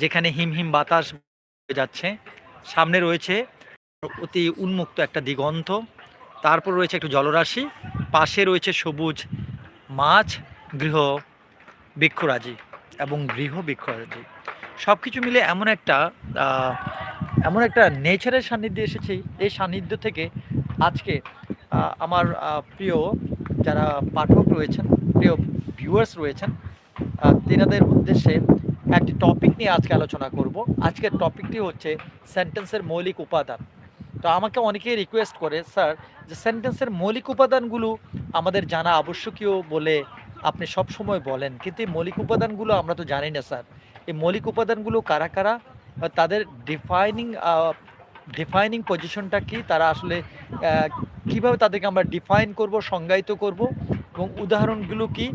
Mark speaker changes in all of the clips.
Speaker 1: যেখানে হিম হিম বাতাস যাচ্ছে, সামনে রয়েছে অতি উন্মুক্ত একটা দিগন্ত, তারপর রয়েছে একটু জলরাশি, পাশে রয়েছে সবুজ মাছ, গৃহ বৃক্ষরাজি এবং গৃহ বৃক্ষরাজি। সব কিছু মিলে এমন একটা এমন একটা নেচারের সান্নিধ্যে এসেছি। এই সান্নিধ্য থেকে আজকে আমার প্রিয় যারা পাঠক রয়েছেন, প্রিয় ভিউয়ার্স রয়েছেন তেনাদের উদ্দেশ্যে একটি টপিক নিয়ে আজকে আলোচনা করব। আজকের টপিকটি হচ্ছে সেন্টেন্সের মৌলিক উপাদান। তো আমাকে অনেকেই রিকোয়েস্ট করে স্যার যে সেন্টেন্সের মৌলিক উপাদানগুলো আমাদের জানা আবশ্যকীয় বলে আপনি সব সময় বলেন। কিন্তু এই মৌলিক উপাদানগুলো আমরা তো জানি না, স্যার। এই মৌলিক উপাদানগুলো কারা কারা? তাদের ডিফাইনিং ডিফাইনিং পজিশনটা কি? তারা আসলে কীভাবে তাদেরকে আমরা ডিফাইন করব, সংজ্ঞায়িত করব? এবং উদাহরণগুলো কি?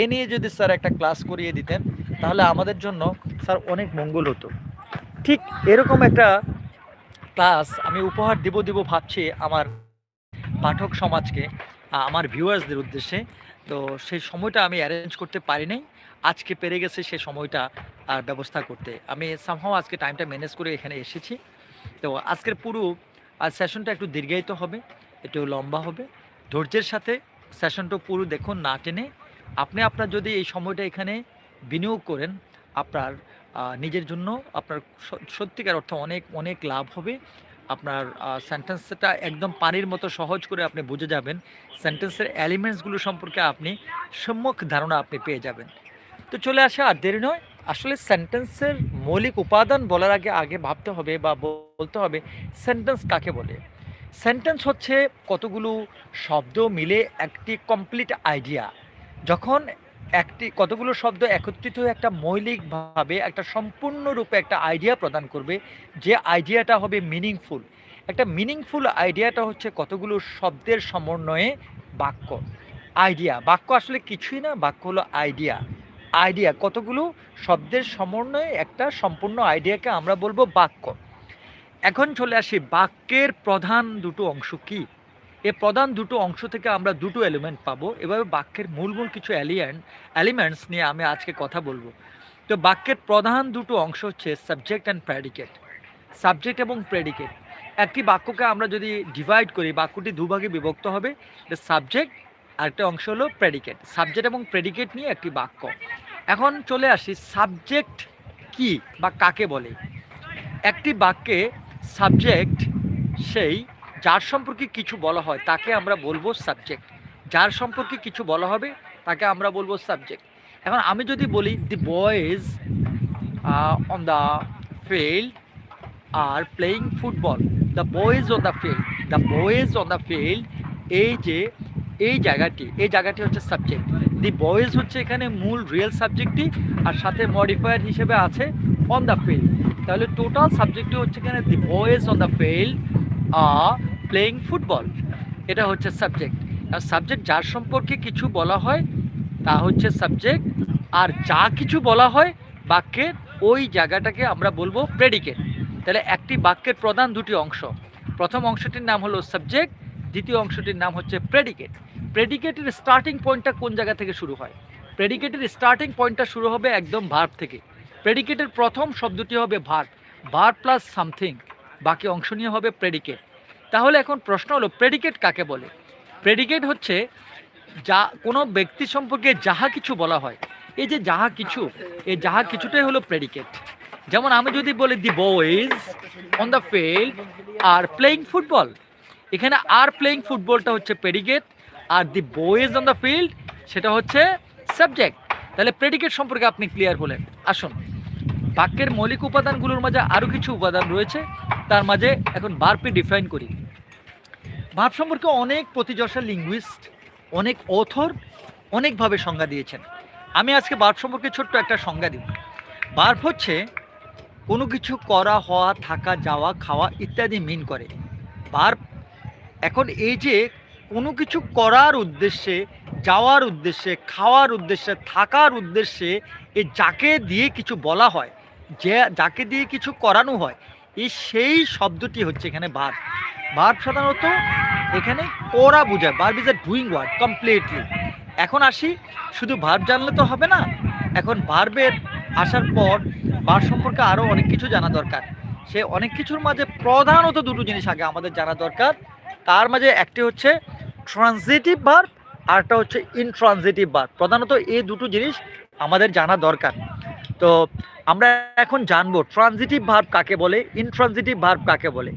Speaker 1: এ নিয়ে যদি, স্যার, একটা ক্লাস করিয়ে দিতেন তাহলে আমাদের জন্য স্যার অনেক মঙ্গল হতো। ঠিক এরকম একটা ক্লাস আমি উপহার দিব দিব ভাবছি আমার পাঠক সমাজকে আমার ভিউয়ার্সদের উদ্দেশ্যে। তো সেই সময়টা আমি অ্যারেঞ্জ করতে পারি নাই। আজকে পেরে গেছে সেই সময়টা আর ব্যবস্থা করতে। আমি সামহাও আজকে টাইমটা ম্যানেজ করে এখানে এসেছি। তো আজকের পুরো সেশনটা একটু দীর্ঘায়িত হবে, একটু লম্বা হবে। ধৈর্যের সাথে সেশনটা পুরো দেখুন না টেনে। আপনি, আপনার যদি এই সময়টা এখানে বিনিয়োগ করেন, আপনার নিজের জন্য আপনার সত্যিকার অর্থে অনেক অনেক লাভ হবে। আপনার সেন্টেন্সটা একদম পানির মতো সহজ করে আপনি বুঝে যাবেন। সেন্টেন্সের এলিমেন্টসগুলো সম্পর্কে আপনি সম্যক ধারণা আপনি পেয়ে যাবেন। তো চলে আসে আর দেরি নয়। আসলে সেন্টেন্সের মৌলিক উপাদান বলার আগে আগে ভাবতে হবে বা বলতে হবে সেন্টেন্স কাকে বলে? সেন্টেন্স হচ্ছে কতগুলো শব্দ মিলে একটি কমপ্লিট আইডিয়া যখন একটি কতগুলো শব্দ একত্রিত হয়ে একটা মৌলিকভাবে একটা সম্পূর্ণরূপে একটা আইডিয়া প্রদান করবে। যে আইডিয়াটা হবে মিনিংফুল একটা মিনিংফুল আইডিয়াটা হচ্ছে কতগুলো শব্দের সমন্বয়ে বাক্য। আইডিয়া বাক্য আসলে কিছুই না, বাক্য হলো আইডিয়া আইডিয়া কতগুলো শব্দের সমন্বয়ে একটা সম্পূর্ণ আইডিয়াকে আমরা বলব বাক্য। এখন চলে আসি বাক্যের প্রধান দুটো অংশ কি? এ প্রধান দুটো অংশ থেকে আমরা দুটো এলিমেন্ট পাবো। এভাবে বাক্যের মূল মূল কিছু এলিয়েন্ট এলিমেন্টস নিয়ে আমি আজকে কথা বলব। তো বাক্যের প্রধান দুটো অংশ হচ্ছে সাবজেক্ট অ্যান্ড প্রেডিকেট সাবজেক্ট এবং প্রেডিকেট একটি বাক্যকে আমরা যদি ডিভাইড করি, বাক্যটি দুভাগে বিভক্ত হবে। সাবজেক্ট আরেকটা অংশ হলো প্রেডিকেট সাবজেক্ট এবং প্রেডিকেট নিয়ে একটি বাক্য। এখন চলে আসি সাবজেক্ট কি বা কাকে বলে? একটি বাক্যে সাবজেক্ট সেই যার সম্পর্কে কিছু বলা হয়, তাকে আমরা বলব সাবজেক্ট যার সম্পর্কে কিছু বলা হবে, তাকে আমরা বলব সাবজেক্ট এখন আমি যদি বলি the boys on the field are playing football the boys on the field the boys on the field এই যে, এই জায়গাটি এই জায়গাটি হচ্ছে সাবজেক্ট দি বয়েজ হচ্ছে এখানে মূল রিয়েল সাবজেক্টটি আর সাথে মডিফায়ার হিসেবে আছে অন দ্য ফিল্ড তাহলে টোটাল সাবজেক্টটি হচ্ছে এখানে the boys on the field are playing football এটা হচ্ছে সাবজেক্ট আর সাবজেক্ট যার সম্পর্কে কিছু বলা হয়, তা হচ্ছে সাবজেক্ট আর যা কিছু বলা হয়, বাক্যের ওই জায়গাটাকে আমরা বলব প্রেডিকেট তাহলে একটি বাক্যের প্রধান দুটি অংশ। প্রথম অংশটির নাম হলো সাবজেক্ট দ্বিতীয় অংশটির নাম হচ্ছে প্রেডিকেট প্রেডিকেটের স্টার্টিং পয়েন্টটা কোন জায়গা থেকে শুরু হয়? প্রেডিকেটের স্টার্টিং পয়েন্টটা শুরু হবে একদম ভার্ব থেকে। প্রেডিকেটের প্রথম শব্দটি হবে ভার্ব ভার্ব প্লাস সামথিং বাকি অংশ নিয়ে হবে প্রেডিকেট তাহলে এখন প্রশ্ন হলো প্রেডিকেট কাকে বলে? প্রেডিকেট হচ্ছে যা, কোনো ব্যক্তি সম্পর্কে যাহা কিছু বলা হয়। এই যে যাহা কিছু, এই যাহা কিছুটাই হলো প্রেডিকেট যেমন আমি যদি বলি the boys on the field are playing football এখানে আর প্লেয়িং ফুটবলটা হচ্ছে predicate R the boys on the field সেটা হচ্ছে সাবজেক্ট তাহলে প্রেডিকেট সম্পর্কে আপনি ক্লিয়ার হলেন। আসুন, বাক্যের মৌলিক উপাদানগুলোর মাঝে আরও কিছু উপাদান রয়েছে। তার মাঝে এখন বার্পে ডিফাইন করি। ভাব সম্পর্কে অনেক প্রতিযশা লিঙ্গুইস্ট অনেক অথর অনেকভাবে সংজ্ঞা দিয়েছেন। আমি আজকে বার্ব সম্পর্কে ছোট্ট একটা সংজ্ঞা দিব। বার্ব হচ্ছে কোনো কিছু করা, হওয়া, থাকা, যাওয়া, খাওয়া ইত্যাদি মিন করে। বার্ব এখন এই যে কোনো কিছু করার উদ্দেশ্যে, যাওয়ার উদ্দেশ্যে, খাওয়ার উদ্দেশ্যে, থাকার উদ্দেশ্যে এ যাকে দিয়ে কিছু বলা হয়, যে যাকে দিয়ে কিছু করানো হয় এই সেই শব্দটি হচ্ছে এখানে ভার্ব ভার্ব সাধারণত এখানে করা বোঝায়। Verb is a doing word completely এখন আসি, শুধু ভার্ব জানলে তো হবে না, এখন ভার্বের আসার পর বার সম্পর্কে আরও অনেক কিছু জানা দরকার। সে অনেক কিছুর মাঝে প্রধানত দুটো জিনিস আগে আমাদের জানা দরকার। তার মাঝে একটি হচ্ছে ট্রানজিটিভ ভার্ব আরটা হচ্ছে ইনট্রানজিটিভ ভার্ব প্রধানত এই দুটো জিনিস আমাদের জানা দরকার। তো আমরা এখন জানব ট্রানজিটিভ ভার্ব কাকে বলে ইনট্রানজিটিভ ভার্ব কাকে বলে।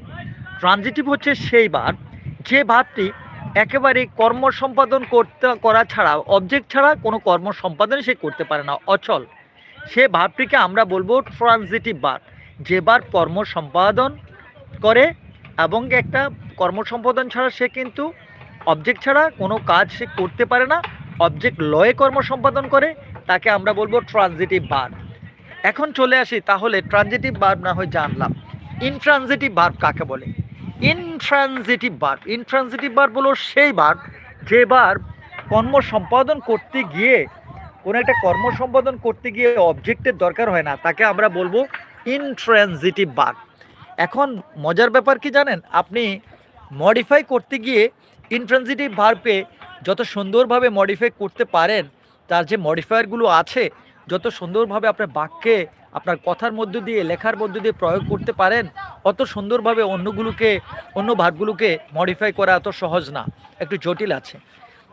Speaker 1: ট্রানজিটিভ হচ্ছে সেই ভার্ব যে ভাবটি একেবারে কর্ম সম্পাদন করতে, করা ছাড়া অবজেক্ট ছাড়া কোনো কর্ম সম্পাদন সে করতে পারে না, অচল। সে ভাবটিকে আমরা বলব ট্রানজিটিভ ভার্ব যে বার কর্ম সম্পাদন করে এবং একটা কর্ম সম্পাদন ছাড়া সে কিন্তু অবজেক্ট ছাড়া কোনো কাজ সে করতে পারে না অবজেক্ট লয়ে কর্ম সম্পাদন করে, তাকে আমরা বলব ট্রানজিটিভ ভার্ব এখন চলে আসি তাহলে ট্রানজিটিভ ভার্ব না হয় জানলাম। ইনট্রানজিটিভ ভার্ব কাকে বলে? ইনট্রানজিটিভ ভার্ব ইনট্রানজিটিভ ভার্ব হলো সেই ভার্ব যে ভার্ব কর্ম সম্পাদন করতে গিয়ে, কোনো একটা কর্ম সম্পাদন করতে গিয়ে অবজেক্টের দরকার হয় না, তাকে আমরা বলব ইনট্রানজিটিভ ভার্ব এখন মজার ব্যাপার কি জানেন? আপনি মডিফাই করতে গিয়ে ইনট্রানজিটিভ ভার্বকে যত সুন্দরভাবে মডিফাই করতে পারেন, তার যে মডিফায়ারগুলো আছে যত সুন্দরভাবে আপনার বাক্যে, আপনার কথার মধ্য দিয়ে, লেখার মধ্য দিয়ে প্রয়োগ করতে পারেন, অত সুন্দরভাবে অন্যগুলোকে, অন্য ভাবগুলোকে মডিফাই করা এত সহজ না। একটু জটিল আছে।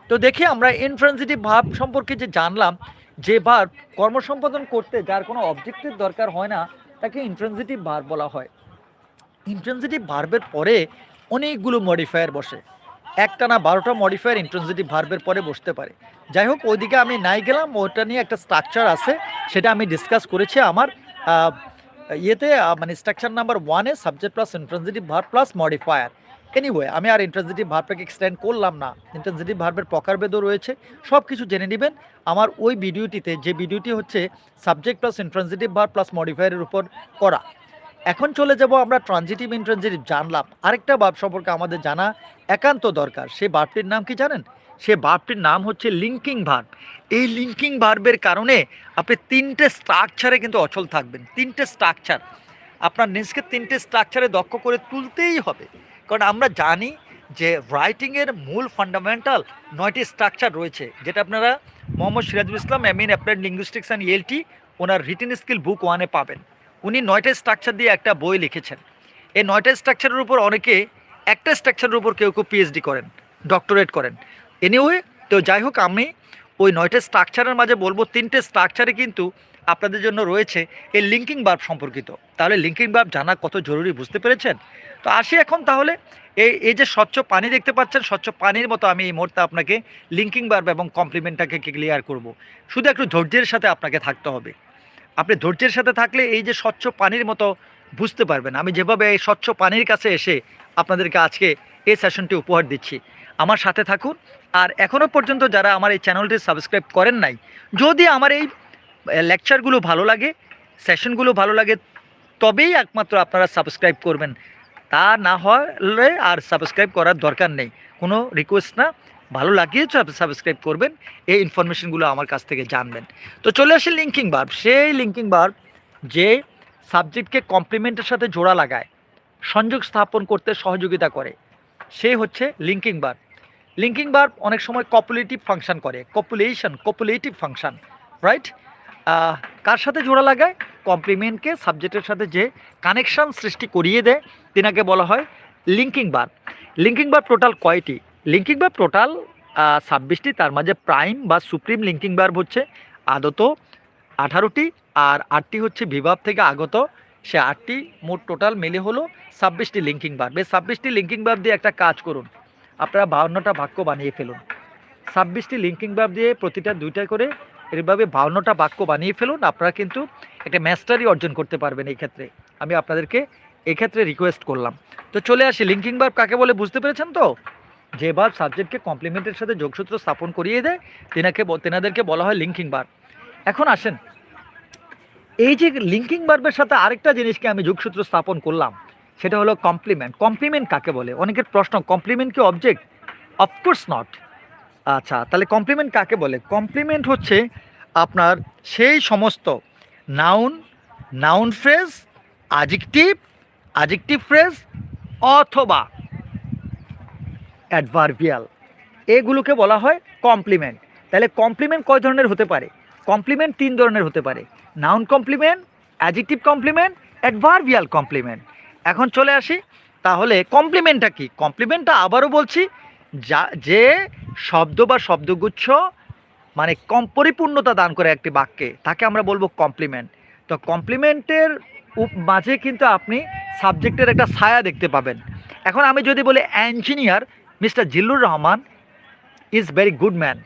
Speaker 1: তো দেখি আমরা ইনট্রানজিটিভ ভাব সম্পর্কে যে জানলাম, যে ভার্ব কর্মসম্পাদন করতে যার কোনো অবজেক্টের দরকার হয় না, তাকে ইন্ট্রানজিটিভ ভার্ব বলা হয়। ইন্ট্রানজিটিভ ভার্বের পরে অনেকগুলো মডিফায়ার বসে। একটা না বারোটা মডিফায়ার ইন্ট্রানজিটিভ ভার্বের পরে বসতে পারে। যাই হোক, ওইদিকে আমি নাই গেলাম ওটা নিয়ে একটা স্ট্রাকচার আছে, সেটা আমি ডিসকাস করেছি আমার ইয়েতে মানে স্ট্রাকচার নাম্বার ওয়ানে subject plus intransitive verb plus modifier anyway আমি আর ইন্ট্রানজিটিভ ভার্বটাকে এক্সটেন্ড করলাম না। ইন্ট্রানজিটিভ ভার্বের প্রকারভেদও রয়েছে সব কিছু জেনে নেবেন। আমার ওই ভিডিওটিতে যে ভিডিওটি হচ্ছে subject plus intransitive verb plus মডিফায়ারের উপর করা। এখন চলে যাব আমরা ট্রানজিটিভ ইন্ট্রানজিটিভ জানলাম। আরেকটা ভাব সম্পর্কে আমাদের জানা একান্ত দরকার। সেই ভার্বটির নাম কি জানেন? সে ভার্বটির নাম হচ্ছে লিঙ্কিং ভার্ব এই লিঙ্কিং ভার্বের কারণে আপনি তিনটে স্ট্রাকচারে কিন্তু অচল থাকবেন। তিনটে স্ট্রাকচার আপনার নিজকে তিনটে স্ট্রাকচারে দক্ষ করে তুলতেই হবে। কারণ আমরা জানি যে রাইটিংয়ের মূল ফান্ডামেন্টাল নয়টি স্ট্রাকচার রয়েছে। যেটা আপনারা Mohammad Sirajul Islam M in applied linguistics and ELT owner written skill book ওয়ানে পাবেন। উনি নয়টা স্ট্রাকচার দিয়ে একটা বই লিখেছেন। এই নয়টা স্ট্রাকচারের উপর অনেকে, একটা স্ট্রাকচারের উপর কেউ কেউ পিএইচডি করেন ডক্টরেট করেন। এনিওয়ে তো যাই হোক, আমি ওই নয়টা স্ট্রাকচারের মাঝে বলব, তিনটে স্ট্রাকচারে কিন্তু আপনাদের জন্য রয়েছে, এই লিঙ্কিং বার্ব সম্পর্কিত। তাহলে লিঙ্কিং বার্ব জানা কত জরুরি বুঝতে পেরেছেন? তো আসি এখন তাহলে, এই এই যে স্বচ্ছ পানি দেখতে পাচ্ছেন, স্বচ্ছ পানির মতো আমি এই মুহূর্তে আপনাকে লিঙ্কিং বার্ব এবং কমপ্লিমেন্টটাকে ক্লিয়ার করব। শুধু একটু ধৈর্যের সাথে আপনাকে থাকতে হবে। আপনি ধৈর্যের সাথে থাকলে এই যে স্বচ্ছ পানির মতো বুঝতে পারবেন। আমি যেভাবে এই স্বচ্ছ পানির কাছে এসে আপনাদেরকে আজকে এই সেশনটি উপহার দিচ্ছি। আমার সাথে থাকুন। আর এখনও পর্যন্ত যারা আমার এই চ্যানেলটি সাবস্ক্রাইব করেন নাই, যদি আমার এই লেকচারগুলো ভালো লাগে সেশনগুলো ভালো লাগে, তবেই একমাত্র আপনারা সাবস্ক্রাইব করবেন। তা না হলে আর সাবস্ক্রাইব করার দরকার নেই। কোনো রিকোয়েস্ট না। ভালো লাগিয়ে সাবস্ক্রাইব করবেন। এই ইনফরমেশনগুলো আমার কাছ থেকে জানবেন। তো চলে আসি লিঙ্কিং বার্ব সেই লিঙ্কিং বার্ব যে সাবজেক্টকে কমপ্লিমেন্টের সাথে জোড়া লাগায়, সংযোগ স্থাপন করতে সহযোগিতা করে, সে হচ্ছে লিঙ্কিং বার্ব লিঙ্কিং বার্ব অনেক সময় কপুলেটিভ ফাংশন করে। কপুলেশন কপুলেটিভ ফাংশন রাইট কার সাথে জোড়া লাগায়? কমপ্লিমেন্টকে সাবজেক্টের সাথে যে কানেকশন সৃষ্টি করিয়ে দেয়, তেনাকে বলা হয় linking verb linking verb total কয়টি? লিঙ্কিং বার্ব টোটাল ছাব্বিশটি, তার মাঝে প্রাইম বা সুপ্রিম লিঙ্কিং বার্ব হচ্ছে আদত, আঠারোটি, আর আটটি হচ্ছে বিভাব থেকে আগত। সে আটটি মোট টোটাল মিলে হলো ছাব্বিশটি লিঙ্কিং বার্ব এই ছাব্বিশটি লিঙ্কিং বার্ব দিয়ে একটা কাজ করুন। আপনারা বাউন্নটা বাক্য বানিয়ে ফেলুন। ছাব্বিশটি লিঙ্কিং বার্ব দিয়ে প্রতিটা দুইটা করে এভাবে বাউন্নটা বাক্য বানিয়ে ফেলুন। আপনারা কিন্তু একটা ম্যাস্টারি অর্জন করতে পারবেন এই ক্ষেত্রে। আমি আপনাদেরকে এক্ষেত্রে রিকোয়েস্ট করলাম। তো চলে আসি লিঙ্কিং বার্ব কাকে বলে বুঝতে পেরেছেন তো? যে বার্ব সাবজেক্টকে কমপ্লিমেন্টের সাথে যোগসূত্র স্থাপন করিয়ে দেয়, তেনাকে তেনাদেরকে বলা হয় লিঙ্কিং বার্ব এখন আসেন, এই যে লিঙ্কিং বার্বের সাথে আরেকটা জিনিসকে আমি যোগসূত্র স্থাপন করলাম, সেটা হলো কমপ্লিমেন্ট কমপ্লিমেন্ট কাকে বলে? অনেকের প্রশ্ন কমপ্লিমেন্ট কি অবজেক্ট অফকোর্স নট আচ্ছা তাহলে কমপ্লিমেন্ট কাকে বলে? কমপ্লিমেন্ট হচ্ছে আপনার সেই সমস্ত noun noun phrase adjective adjective phrase অথবা অ্যাডভার্বিয়াল এগুলোকে বলা হয় কমপ্লিমেন্ট তাহলে কমপ্লিমেন্ট কয় ধরনের হতে পারে? কমপ্লিমেন্ট তিন ধরনের হতে পারে। Noun complement adjective complement adverbial complement এখন চলে আসি, তাহলে কমপ্লিমেন্টটা কি? কমপ্লিমেন্টটা আবারও বলছি, যা, যে শব্দ বা শব্দগুচ্ছ মানে কম পরিপূর্ণতা দান করে একটি বাক্যে, তাকে আমরা বলব কমপ্লিমেন্ট তো কমপ্লিমেন্টের মাঝে কিন্তু আপনি সাবজেক্টের একটা ছায়া দেখতে পাবেন। এখন আমি যদি বলি engineer mister Zillur Rahman is very good man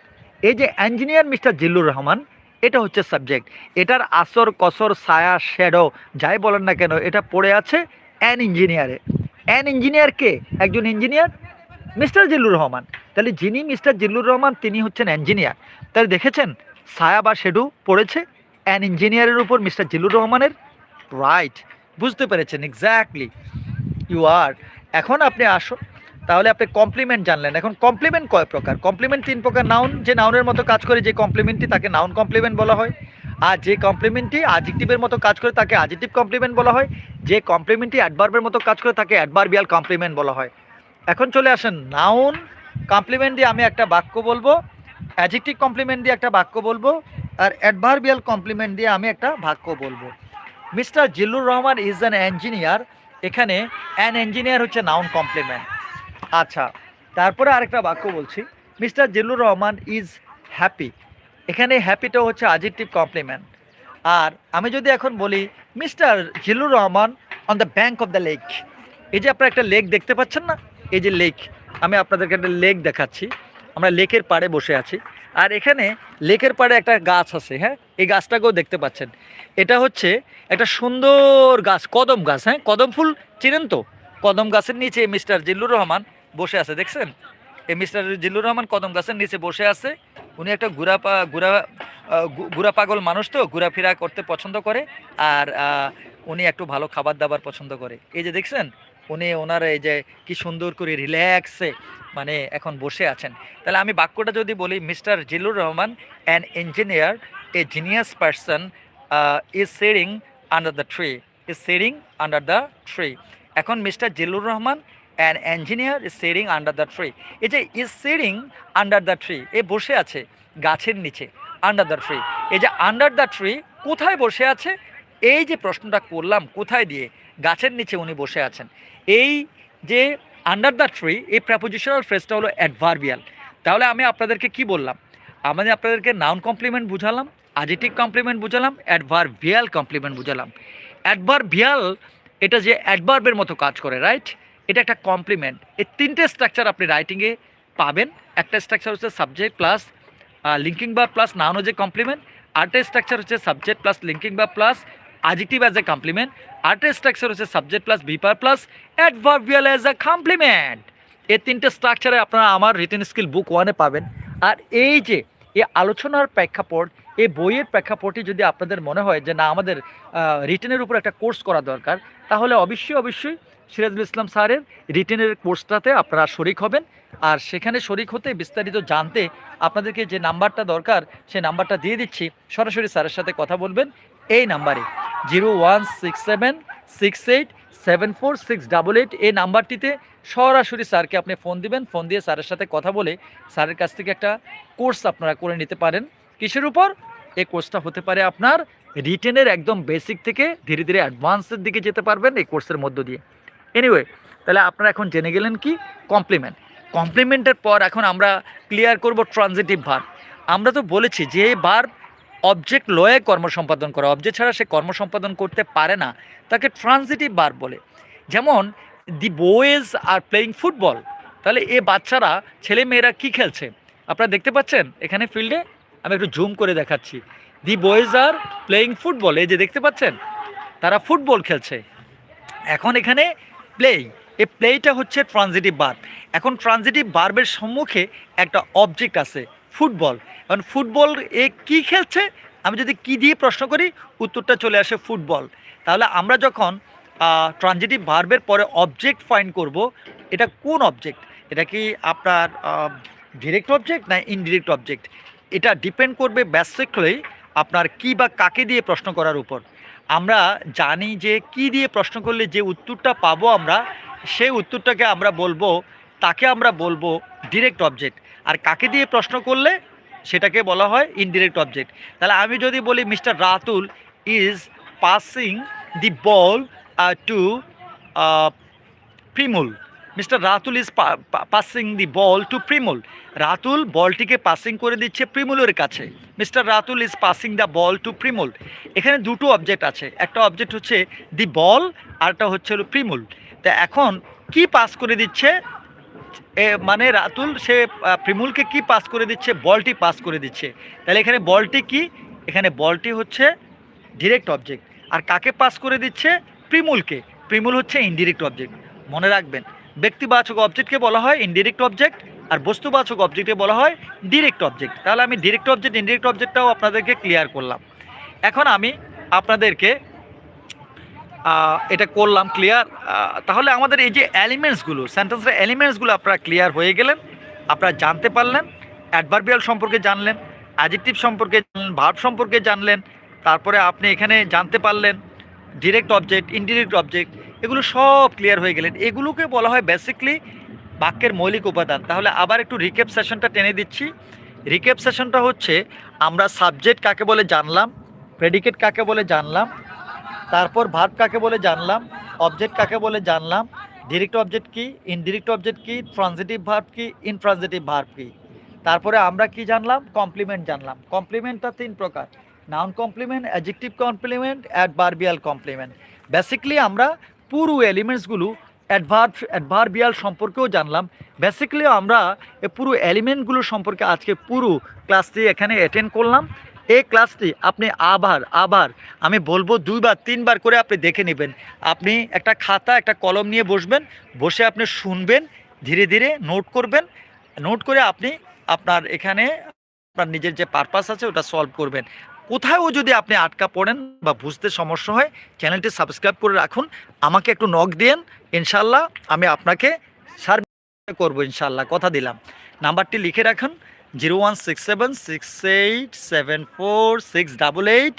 Speaker 1: এই যে ইঞ্জিনিয়ার মিস্টার জিল্লুর রহমান, এটা হচ্ছে সাবজেক্ট এটার আসর, কসর, ছায়া শ্যাডো যাই বলেন না কেন, এটা পড়ে আছে অ্যান ইঞ্জিনিয়ারে অ্যান ইঞ্জিনিয়ার কে? একজন ইঞ্জিনিয়ার মিস্টার জিল্লুর রহমান। তাহলে যিনি মিস্টার জিল্লুর রহমান, তিনি হচ্ছেন ইঞ্জিনিয়ার তাহলে দেখেছেন, ছায়া বা শেডু পড়েছে অ্যান ইঞ্জিনিয়ারের উপর, মিস্টার জিল্লুর রহমানের? রাইট বুঝতে পেরেছেন এক্স্যাক্টলি ইউ আর এখন আপনি আসুন। তাহলে আপনি কমপ্লিমেন্ট জানলেন। এখন কমপ্লিমেন্ট কয় প্রকার? কমপ্লিমেন্ট তিন প্রকার। নাউন যে নাউনের মতো কাজ করে, যে কমপ্লিমেন্টটি তাকে নাউন কমপ্লিমেন্ট বলা হয়, আর যে কমপ্লিমেন্টটি আজেক্টিভের মতো কাজ করে, তাকে আজিটিভ কমপ্লিমেন্ট বলা হয়, যে কমপ্লিমেন্টটি অ্যাডভার্বের মতো কাজ করে, তাকে অ্যাডভার্বিয়াল কমপ্লিমেন্ট বলা হয়। এখন চলে আসেন নাউন কমপ্লিমেন্ট দিয়ে আমি একটা বাক্য বলব অ্যাজেক্টিভ কমপ্লিমেন্ট দিয়ে একটা বাক্য বলব, আর অ্যাডভার্বিয়াল কমপ্লিমেন্ট দিয়ে আমি একটা বাক্য বলব। Mister Zillur Rahman is an engineer এখানে অ্যান ইঞ্জিনিয়ার হচ্ছে নাউন কমপ্লিমেন্ট আচ্ছা তারপরে আরেকটা বাক্য বলছি। Mister Zillur Rahman is happy. এখানে হ্যাপিটা হচ্ছে আজিটিভ কমপ্লিমেন্ট আর আমি যদি এখন বলি, mister Zillur Rahman on the bank of the lake এই যে আপনারা একটা লেক দেখতে পাচ্ছেন না? এই যে লেক আমি আপনাদেরকে একটা লেক দেখাচ্ছি। আমরা লেকের পাড়ে বসে আছি। আর এখানে লেকের পাড়ে একটা গাছ আছে হ্যাঁ? এই গাছটাকেও দেখতে পাচ্ছেন। এটা হচ্ছে একটা সুন্দর গাছ, কদম গাছ হ্যাঁ? কদম ফুল চিনেন তো? কদম গাছের নিচে মিস্টার জিল্লুর রহমান বসে আছে, দেখছেন? এই মিস্টার জিল্লুর রহমান কদম গাছের নিচে বসে আছে। উনি একটা ঘুরা পা ঘুরা ঘুরা পাগল মানুষ তো ঘোরাফেরা করতে পছন্দ করে আর উনি একটু ভালো খাবার দাবার পছন্দ করে। এই যে দেখছেন, উনি ওনার এই যে কি সুন্দর করে রিল্যাক্সে মানে এখন বসে আছেন। তাহলে আমি বাক্যটা যদি বলি, mister Zillur Rahman an engineer a genius person is sitting under the tree is sitting under the tree এখন mister Zillur Rahman an engineer is sitting under the tree এই যে is sitting under the tree এ বসে আছে গাছের নিচে under the tree এই যে under the tree কোথায় বসে আছে? এই যে প্রশ্নটা করলাম, কোথায় দিয়ে? গাছের নিচে উনি বসে আছেন। এই যে আন্ডার দ্য ট্রি এই প্র্যাপোজিশনাল ফ্রেজটা হলো অ্যাডভার্বিয়াল তাহলে আমি আপনাদেরকে কি বললাম? আমি আপনাদেরকে নাউন কমপ্লিমেন্ট বুঝালাম আজেটিভ কমপ্লিমেন্ট বুঝালাম অ্যাডভার্বিয়াল কমপ্লিমেন্ট বুঝালাম। অ্যাডভার্বিয়াল এটা যে অ্যাডভার্বের মতো কাজ করে রাইট এটা একটা কমপ্লিমেন্ট এই তিনটে স্ট্রাকচার আপনি রাইটিংয়ে পাবেন। একটা স্ট্রাকচার হচ্ছে subject plus linking verb plus noun যে কমপ্লিমেন্ট আরেকটা স্ট্রাকচার হচ্ছে subject plus linking verb plus adjective as a complement আরেকটা স্ট্রাকচার হচ্ছে subject plus বিপার plus adverbial as a complement এই তিনটে স্ট্রাকচারে আপনারা আমার রিটেন স্কিল বুক ওয়ানে পাবেন। আর এই যে, এই আলোচনার প্রেক্ষাপট এই বইয়ের প্রেক্ষাপটে যদি আপনাদের মনে হয় যে না, আমাদের রিটেনের উপর একটা কোর্স করা দরকার, তাহলে অবশ্যই অবশ্যই সিরাজুল ইসলাম স্যারের রিটেনের কোর্সটাতে আপনারা শরিক হবেন। আর সেখানে শরিক হতে বিস্তারিত জানতে আপনাদেরকে যে নাম্বারটা দরকার, সেই নাম্বারটা দিয়ে দিচ্ছি। সরাসরি স্যারের সাথে কথা বলবেন এই নাম্বারে। Zero one six seven six eight seven four six double eight এই নাম্বারটিতে সরাসরি স্যারকে আপনি ফোন দিবেন। ফোন দিয়ে স্যারের সাথে কথা বলে স্যারের কাছ থেকে একটা কোর্স আপনারা করে নিতে পারেন। কিসের উপর? এই কোর্সটা হতে পারে আপনার রিটেনের একদম বেসিক থেকে ধীরে ধীরে অ্যাডভান্সের দিকে যেতে পারবেন এই কোর্সের মধ্য দিয়ে। এনিওয়ে তাহলে আপনারা এখন জেনে গেলেন কি? কমপ্লিমেন্ট কমপ্লিমেন্টের পর এখন আমরা ক্লিয়ার করব ট্রানজিটিভ ভার্ব আমরা তো বলেছি যে বার অবজেক্ট লয়ে কর্ম সম্পাদন করে অবজেক্ট ছাড়া সে কর্ম সম্পাদন করতে পারে না, তাকে ট্রানজিটিভ বার বলে। যেমন the boys are playing football তাহলে এ বাচ্চারা, ছেলে মেয়েরা কি খেলছে? আপনারা দেখতে পাচ্ছেন? এখানে ফিল্ডে আমি একটু জুম করে দেখাচ্ছি। The boys are playing football এই যে দেখতে পাচ্ছেন, তারা ফুটবল খেলছে। এখন এখানে প্লেইং এই প্লেটা হচ্ছে ট্রানজিটিভ বার্ব এখন ট্রানজিটিভ বার্বের সম্মুখে একটা অবজেক্ট আছে ফুটবল এখন ফুটবল এ কি খেলছে? আমি যদি কি দিয়ে প্রশ্ন করি, উত্তরটা চলে আসে ফুটবল তাহলে আমরা যখন ট্রানজিটিভ ভার্বের পরে অবজেক্ট ফাইন্ড করব, এটা কোন অবজেক্ট এটা কি আপনার ডিরেক্ট অবজেক্ট না ইনডিরেক্ট অবজেক্ট এটা ডিপেন্ড করবে বেসিকলি আপনার কি বা কাকে দিয়ে প্রশ্ন করার উপর। আমরা জানি যে কি দিয়ে প্রশ্ন করলে যে উত্তরটা পাবো আমরা সেই উত্তরটাকে আমরা বলব তাকে আমরা বলব ডিরেক্ট অবজেক্ট আর কাকে দিয়ে প্রশ্ন করলে সেটাকে বলা হয় ইনডিরেক্ট অবজেক্ট তাহলে আমি যদি বলি mister Ratul is passing the ball uh, Primul mister Ratul is passing the ball to Primul Ratul বলটিকে passing করে দিচ্ছে প্রিমুলের কাছে। Mister Ratul is passing the ball to Primul এখানে দুটো অবজেক্ট আছে। একটা অবজেক্ট হচ্ছে দি বল আরটা হচ্ছে হলো প্রিমুল তা এখন কি পাস করে দিচ্ছে? মানে রাতুল সে প্রিমুলকে কি পাস করে দিচ্ছে? বলটি পাস করে দিচ্ছে। তাহলে এখানে বলটি কি? এখানে বলটি হচ্ছে ডিরেক্ট অবজেক্ট আর কাকে পাস করে দিচ্ছে? প্রিমুলকে প্রিমুল হচ্ছে ইনডিরেক্ট অবজেক্ট মনে রাখবেন ব্যক্তিবাচক অবজেক্টকে বলা হয় ইনডিরেক্ট অবজেক্ট আর বস্তুবাচক অবজেক্টকে বলা হয় ডিরেক্ট অবজেক্ট তাহলে আমি ডিরেক্ট অবজেক্ট ইনডিরেক্ট অবজেক্টটাও আপনাদেরকে ক্লিয়ার করলাম। এখন আমি আপনাদেরকে এটা করলাম ক্লিয়ার তাহলে আমাদের এই যে এলিমেন্টসগুলো সেন্টেন্সের এলিমেন্টসগুলো আপনারা ক্লিয়ার হয়ে গেলেন, আপনারা জানতে পারলেন অ্যাডভার্বিয়াল সম্পর্কে জানলেন অ্যাজেক্টিভ সম্পর্কে জানলেন ভার্ব সম্পর্কে জানলেন, তারপরে আপনি এখানে জানতে পারলেন ডিরেক্ট অবজেক্ট ইনডিরেক্ট অবজেক্ট এগুলো সব ক্লিয়ার হয়ে গেলেন। এগুলোকে বলা হয় বেসিকলি বাক্যের মৌলিক উপাদান। তাহলে আবার একটু রিকেপ সেশনটা টেনে দিচ্ছি। রিকেপ সেশনটা হচ্ছে, আমরা সাবজেক্ট কাকে বলে জানলাম প্রেডিকেট কাকে বলে জানলাম, তারপর ভার্ব কাকে বলে জানলাম অবজেক্ট কাকে বলে জানলাম ডিরেক্ট অবজেক্ট কি ইনডিরেক্ট অবজেক্ট কি ট্রানজিটিভ ভার্ব কি ইনট্রানজিটিভ ভার্ব কি। তারপরে আমরা কি জানলাম? কমপ্লিমেন্ট জানলাম। কমপ্লিমেন্টটা তিন প্রকার। Noun complement adjective complement adverbial complement basically আমরা পুরো এলিমেন্টসগুলো অ্যাডভার্ব অ্যাডভার্বিয়াল সম্পর্কেও জানলাম। বেসিক্যালি আমরা পুরো এলিমেন্টগুলো সম্পর্কে আজকে পুরো ক্লাসটি এখানে অ্যাটেন্ড করলাম। এই ক্লাসটি আপনি আবার আবার আমি বলব দুইবার, তিনবার করে আপনি দেখে নেবেন। আপনি একটা খাতা, একটা কলম নিয়ে বসবেন, বসে আপনি শুনবেন, ধীরে ধীরে নোট করবেন। নোট করে আপনি আপনার এখানে আপনার নিজের যে পারপাস আছে ওটা সলভ করবেন। কোথাও যদি আপনি আটকা পড়েন বা বুঝতে সমস্যা হয়, চ্যানেলটি সাবস্ক্রাইব করে রাখুন। আমাকে একটু নক দিন ইনশাল্লাহ আমি আপনাকে সার্ভিস করব ইনশাল্লাহ কথা দিলাম। নাম্বারটি লিখে রাখুন zero one six seven six eight seven four six double eight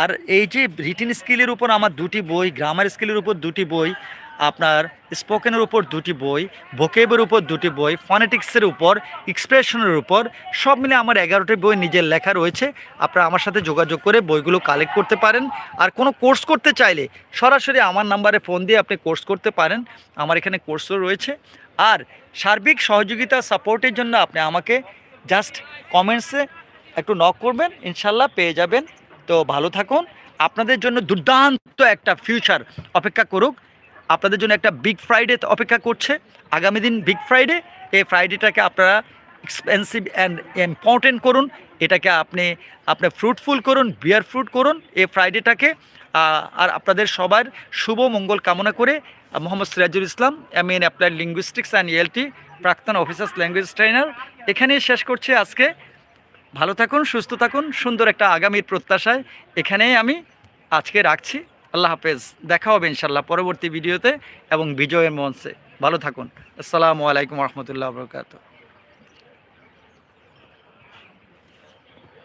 Speaker 1: আর এই যে রিটিন স্কিলের উপর, আমার দুটি বই গ্রামার স্কিলের উপর দুটি বই আপনার স্পোকেনের উপর দুটি বই, ভোকেবের উপর দুটি বই, ফনেটিক্সের উপর, এক্সপ্রেশনের উপর, সব মিলে আমার এগারোটি বই নিজের লেখা রয়েছে। আপনারা আমার সাথে যোগাযোগ করে বইগুলো কালেক্ট করতে পারেন। আর কোনো কোর্স করতে চাইলে সরাসরি আমার নাম্বারে ফোন দিয়ে আপনি কোর্স করতে পারেন। আমার এখানে কোর্সও রয়েছে। আর সার্বিক সহযোগিতা সাপোর্টের জন্য আপনি আমাকে জাস্ট কমেন্টসে একটু নক করবেন, ইনশাল্লাহ পেয়ে যাবেন। তো ভালো থাকুন। আপনাদের জন্য দুর্দান্ত একটা ফিউচার অপেক্ষা করুক। আপনাদের জন্য একটা বিগ ফ্রাইডে অপেক্ষা করছে। আগামী দিন বিগ ফ্রাইডে এই ফ্রাইডেটাকে আপনারা এক্সপেন্সিভ অ্যান্ড ইম্পর্টেন্ট করুন। এটাকে আপনি আপনি ফ্রুটফুল করুন বিয়ার ফ্রুট করুন, এই ফ্রাইডেটাকে আর আপনাদের সবার শুভ মঙ্গল কামনা করে Mohammad Sirajul Islam M in applied linguistics and ELT প্রাক্তন অফিসার্স ল্যাঙ্গুয়েজ ট্রেনার এখানেই শেষ করছি আজকে। ভালো থাকুন, সুস্থ থাকুন, সুন্দর একটা আগামীর প্রত্যাশায়। এখানেই আমি আজকে রাখছি। আল্লাহ হাফেজ। দেখা হবে ইনশাল্লাহ পরবর্তী ভিডিওতে এবং বিজয়ের মঞ্চে। ভালো থাকুন। আসসালামু আলাইকুম রহমতুল্লাহ বরকাত